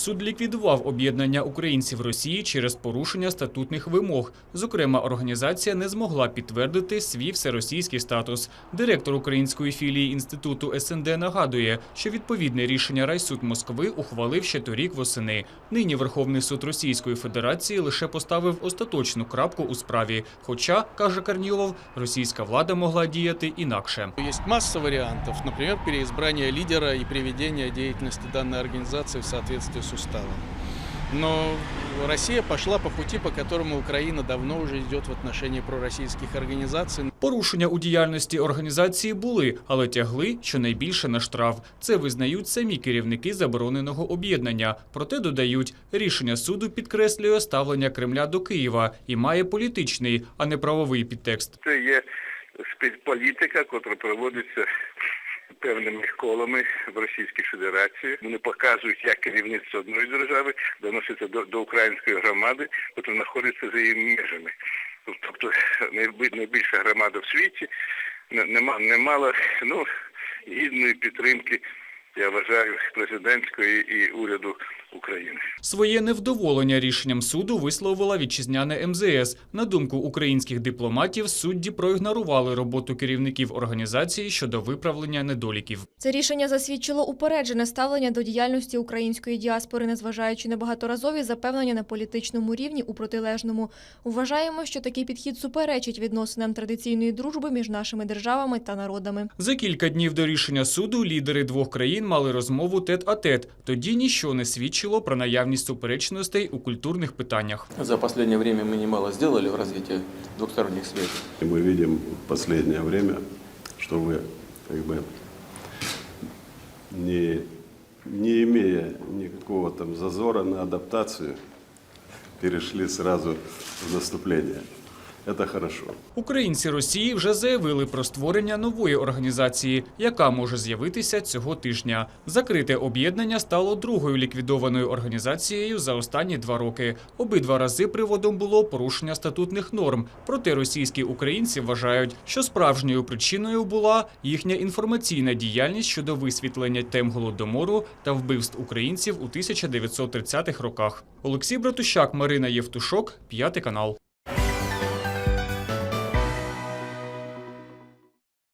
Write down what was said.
Суд ліквідував об'єднання українців Росії через порушення статутних вимог. Зокрема, організація не змогла підтвердити свій всеросійський статус. Директор української філії інституту СНД нагадує, що відповідне рішення райсуд Москви ухвалив ще торік восени. Нині Верховний суд Російської Федерації лише поставив остаточну крапку у справі. Хоча, каже Карнілов, російська влада могла діяти інакше. Есть масса вариантов, например, переизбрание лидера и приведение деятельности данной организации в соответствии с уставом. Но Россия пошла по пути, по которому Украина давно уже идет в отношении пророссийских организаций. Порушення у діяльності організації були, але тягли щонайбільше на штраф. Це визнають самі керівники забороненого об'єднання. Проте додають, рішення суду підкреслює ставлення Кремля до Києва і має політичний, а не правовий підтекст. Це є спецполітика, яка проводиться певними колами в Російській Федерації. Вони показують, як керівництво одної держави доноситься до, до української громади, яка знаходиться за її межами. Тобто найбільша громада в світі не, мала ну, гідної підтримки, я вважаю, президентської і уряду України. Своє невдоволення рішенням суду висловила вітчизняне МЗС. На думку українських дипломатів, судді проігнорували роботу керівників організації щодо виправлення недоліків. Це рішення засвідчило упереджене ставлення до діяльності української діаспори, незважаючи на багаторазові запевнення на політичному рівні у протилежному. Вважаємо, що такий підхід суперечить відносинам традиційної дружби між нашими державами та народами. За кілька днів до рішення суду лідери двох країн мали розмову тет-а-тет. Тоді ніщо не свідчило про наявність суперечностей у культурних питаннях. За последнее время мы немало сделали в развитии двухсторонних связей. И мы видим в последнее время, что вы, как бы, не, не имея никакого там зазора на адаптацию, перешли сразу в наступление. Это хорошо. Українці Росії вже заявили про створення нової організації, яка може з'явитися цього тижня. Закрите об'єднання стало другою ліквідованою організацією за останні два роки. Обидва рази приводом було порушення статутних норм. Проте російські українці вважають, що справжньою причиною була їхня інформаційна діяльність щодо висвітлення тем голодомору та вбивств українців у 1930-х роках. Олексій Братущак, Марина Євтушок, п'ятий канал.